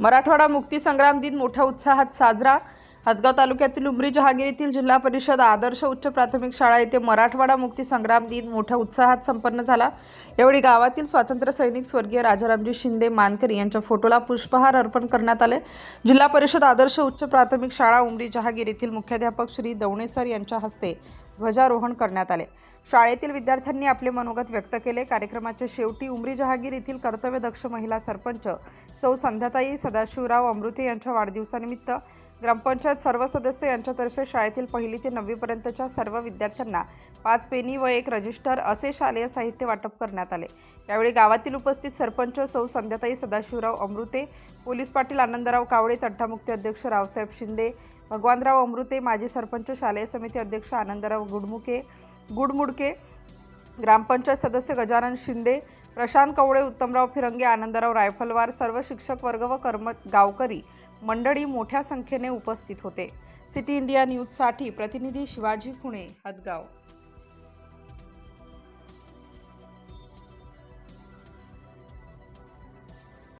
मराठवाडा मुक्ती संग्राम दिन मोठ्या उत्साहात साजरा. हदगाव तालुक्यातील उमरी जहागीर येथील जिल्हा परिषद आदर्श उच्च प्राथमिक शाळा येथे मराठवाडा मुक्ती संग्राम दिन मोठ्या उत्साहात संपन्न झाला. यावेळी गावातील स्वातंत्र्य सैनिक स्वर्गीय राजारामजी शिंदे मानकरी यांच्या फोटोला पुष्पहार अर्पण करण्यात आले. जिल्हा परिषद आदर्श उच्च प्राथमिक शाळा उमरी जहागीर येथील मुख्याध्यापक श्री दवणेसर यांच्या हस्ते ध्वजारोहण करण्यात आले. शाळेतील विद्यार्थ्यांनी आपले मनोगत व्यक्त केले. कार्यक्रमाच्या शेवटी उमरी जहागीर येथील कर्तव्यदक्ष महिला सरपंच सौ संध्याताई सदाशिवराव अमृते यांच्या वाढदिवसानिमित्त ग्रामपंचायत सर्व सदस्य यांच्यातर्फे शाळेतील पहिली ते नववीपर्यंतच्या सर्व विद्यार्थ्यांना पाच पेनी व एक रजिस्टर असे शालेय साहित्य वाटप करण्यात आले. यावेळी गावातील उपस्थित सरपंच सौ संध्याताई सदाशिवराव अमृते पोलीस पाटील आनंदराव कावळे तंटामुक्ती अध्यक्ष रावसाहेब शिंदे भगवानराव अमृते माजी सरपंच शालेय समिती अध्यक्ष आनंदराव गुडमुके गुडमुडके ग्रामपंचायत सदस्य गजानन शिंदे प्रशांत कवळे उत्तमराव फिरंगे आनंदराव रायफलवार सर्व शिक्षक वर्ग व कर्म गावकरी मंडळी मोठ्या संख्येने उपस्थित होते. सिटी इंडिया न्यूजसाठी प्रतिनिधी शिवाजी खुणे हदगाव.